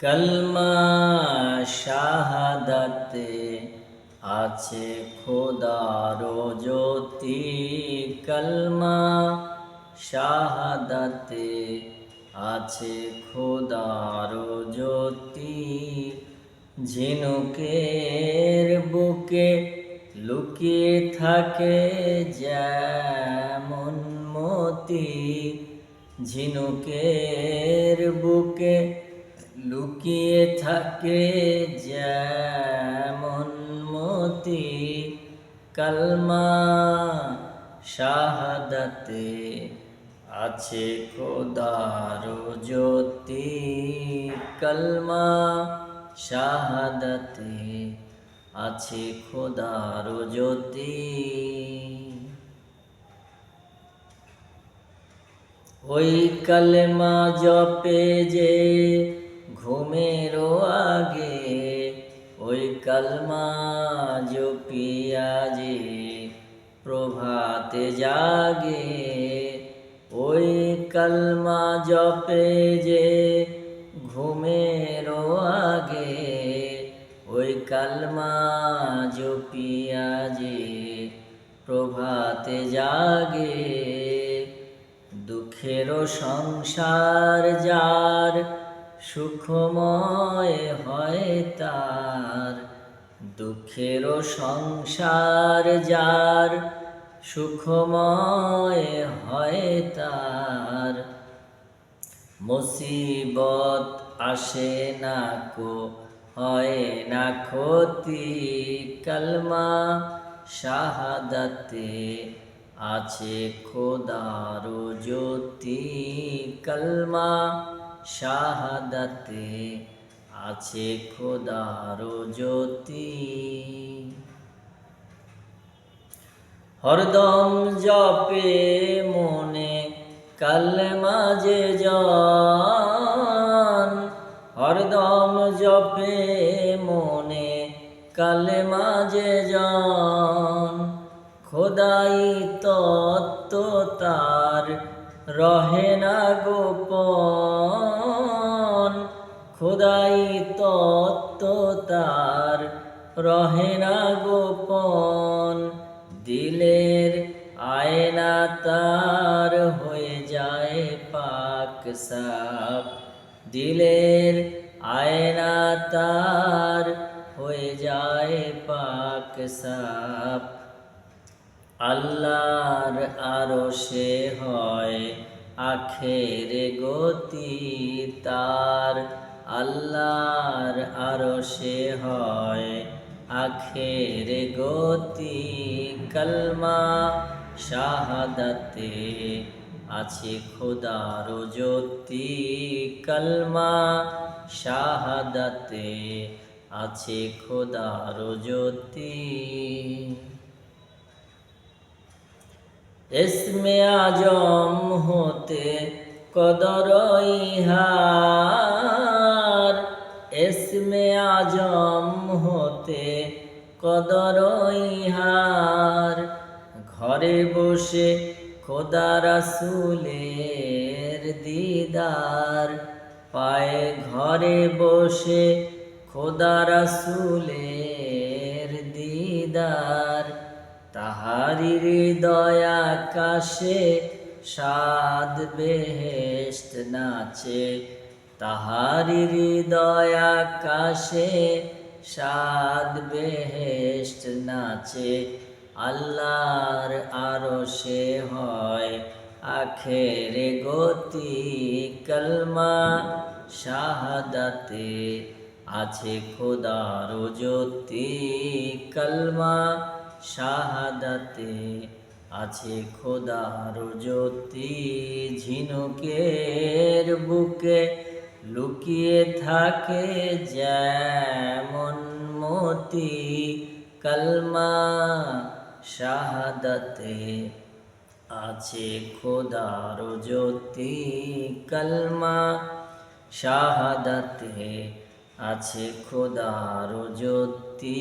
কলমা শাহাদাতে আছে খোদার জ্যোতি। কলমা শাহাদাতে আছে খোদার জ্যোতি। ঝিনুকের বুকে লুকিয়ে থাকে যেমন মতি। ঝিনুকের বুকে লুকিয়ে থাকে যেমন মতি কলমা শাহাদাতে আছে খোদার জ্যোতি কলমা শাহাদাতে আছে খোদার জ্যোতি। ওই কলমা জপে যে ঘুমেরও আগে, ওই কালমা জপিয়া যে প্রভাতে জাগে, ওই কালমা জপে যে ঘুমেরও আগে, ওই কালমা জপিয়া যে প্রভাতে জাগে। দুঃখেরও সংসার যার সুখময় হয় তার দুঃখেরও সংসার যার, সুখময় হয় তার। মুসিবত আসে না কো, হয় না ক্ষতি, কলমা শাহাদাতে আছে খোদার জ্যোতি, কলমা শাহাদাতে আছে খোদার জ্যোতি। হরদম জপে মনে কলমা যে জন। হরদম জপে মনে কলমা যে জন। খোদাই তত্ত্ব তার রহে না গোপন। খোদাই তত্ত্ব তার, রহে না গোপন। দিলের আয়না তার হয়ে যায় পাক সাপ। দিলের আয়না তার হয়ে যায় পাক সাপ। আল্লাহর আরও সে হয় আখের গতি তার। আল্লাহর আরও সে হয় আখের গতি কলমা শাহাদাতে আছে খোদার জ্যোতি কলমা শাহাদাতে আছে খোদার জ্যোতি। এসমে আজম হতে কদর ইহার এসমে আজম হতে কদর ইহার। ঘরে বসে খোদা রাসুলের দিদার। পায়ে ঘরে বসে খোদা রাসুলের দিদার। তাহারি হৃদয় আকাশে সাদ বেহেস্ত নাচে তাহারি হৃদয় আকাশে সাদ বেহেস্ত নাচে, আল্লাহর আরও সে হয় আখেরে গতি, কলমা শাহাদাতে আছে খোদার জ্যোতি, কলমা শাহাদাতে আছে খোদার জ্যোতি, ঝিনুকের বুকে লুকিয়ে থাকে যেমন মতি কলমা শাহাদাতে। আছে খোদার জ্যোতি কলমা শাহাদাতে। আছে খোদার জ্যোতি